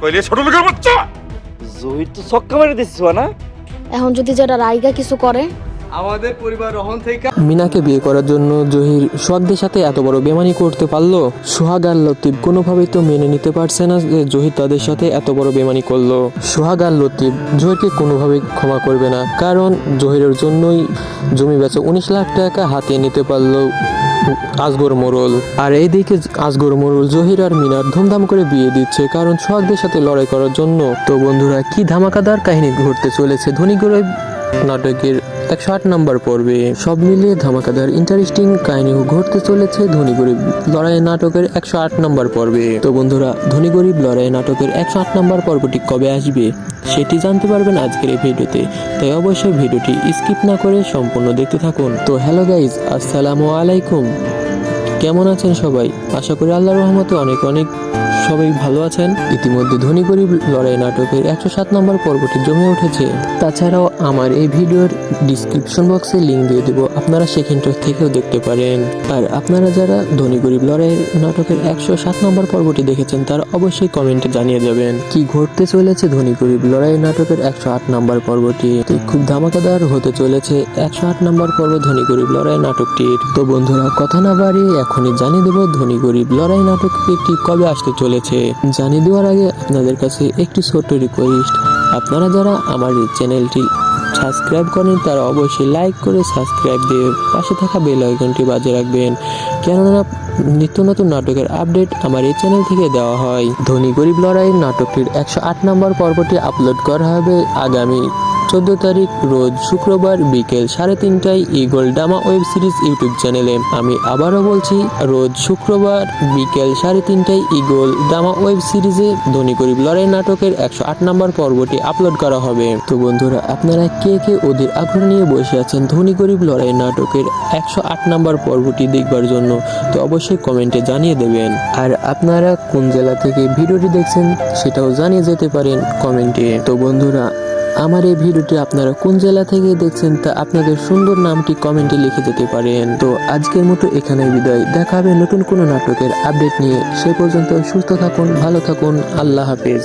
কইলে ছোট লোকের বাচ্চা। জহির তো ছক্কা মেরে দিছিস না এখন যদি যেটা রাইগা কিছু করে আমাদের পরিবার রহন থেকে মিনাকে বিয়ে করার জন্য জহির সোহাগদের সাথে এত বড় বেমানি করতে পারল। সোহাগ আর লতিফ কোনোভাবেই তো মেনে নিতে পারছে না যে জহির তাদের সাথে এত বড় বেমানি করল। সোহাগ আর লতিফ জহিরকে কোনোভাবেই ক্ষমা করবে না, কারণ জহিরের জন্যই জমি বেচে উনিশ লাখ টাকা হাতে নিতে পারল আজগর মোরল। আর এইদিকে আজগর মোড়ল জহির আর মিনার ধুমধাম করে বিয়ে দিচ্ছে, কারণ সোহাগদের সাথে লড়াই করার জন্য। তো বন্ধুরা, কি ধামাকাদার কাহিনী ঘটতে চলেছে? ধনী নাটকের একশো আট নম্বর পর্বে সব মিলিয়ে ধামাকাদার ইন্টারেস্টিং কাহিনী ঘটতে চলেছে ধনী গরিব লড়াই নাটকের একশো আট নম্বর পর্বে। তো বন্ধুরা, ধনী গরিব লড়াই নাটকের একশো আট নম্বর পর্বটি কবে আসবে সেটি জানতে পারবেন আজকের এই ভিডিওতে। তাই অবশ্যই ভিডিওটি স্কিপ না করে সম্পূর্ণ দেখতে থাকুন। তো হ্যালো গাইজ আসসালামু আলাইকুম। কেমন আছেন সবাই? আশা করি আল্লাহর রহমতে অনেক অনেক সবাই ভালো আছেন? ইতিমধ্যে ধনী গরিব লড়াই নাটকের একশো সাত নম্বর পর্বটি জমে উঠেছে। তাছাড়াও আমার এই ভিডিওর ডিসক্রিপশন বক্সে লিঙ্ক দিয়ে দেবো, আপনারা সেখানটা থেকেও দেখতে পারেন। আর আপনারা যারা ধনী গরিব লড়াই নাটকের একশো সাত নম্বর পর্বটি দেখেছেন, তারা অবশ্যই কমেন্টে জানিয়ে যাবেন, কি ঘটতে চলেছে ধনী গরিব লড়াই নাটকের একশো আট নম্বর পর্বটি? খুব ধামাকাদার হতে চলেছে একশো আট নম্বর পর্ব ধনী গরিব লড়াই নাটকটির। তো বন্ধুরা, কথা না বাড়িয়ে এখনই জানিয়ে দেবো ধনী গরিব লড়াই নাটকটি কবে আসতে চলেছে জানিয়ে দেওয়ার আগে আপনাদের কাছে একটি ছোট্ট রিকোয়েস্ট আপনারা যারা আমার চ্যানেলটি সাবস্ক্রাইব করেন, তারা অবশ্যই লাইক করে সাবস্ক্রাইব দিয়ে পাশে থাকা বেল আইকনটি বাজে রাখবেন। কেননা নিত্য নতুন নাটকের আপডেট আমার এই চ্যানেল থেকে দেওয়া হয়। ধনী গরিব লড়াই নাটকটির একশো আট নম্বর পর্বটি আপলোড করা হবে আগামী চোদ্দ তারিখ, রোজ শুক্রবার বিকেল সাড়ে তিনটায় eagle drama web series YouTube চ্যানেলে আমি আবারও বলছি, রোজ শুক্রবার বিকেল সাড়ে তিনটায় ইগল ডামা ওয়েব সিরিজে ধনী গরিব লড়াই নাটকের একশো আট নম্বর পর্বটি আপলোড করা হবে। তো বন্ধুরা, আপনারা কে কে ওদের আগ্রহ নিয়ে বসে আছেন ধনী গরিব লড়াই নাটকের একশো আট নম্বর পর্বটি দেখবার জন্য, তো অবশ্যই কমেন্টে জানিয়ে দেবেন। আর আপনারা কোন জেলা থেকে ভিডিওটি দেখছেন সেটাও জানিয়ে যেতে পারেন কমেন্টে। তো বন্ধুরা, আমার এই ভিডিওটি আপনারা কোন জেলা থেকে দেখছেন তা আপনাদের সুন্দর নামটি কমেন্টে লিখে যেতে পারেন। তো আজকের মতো এখানে বিদায়। দেখা হবে নতুন কোনো নাটকের আপডেট নিয়ে। সে পর্যন্ত সুস্থ থাকুন, ভালো থাকুন, আল্লাহ হাফেজ।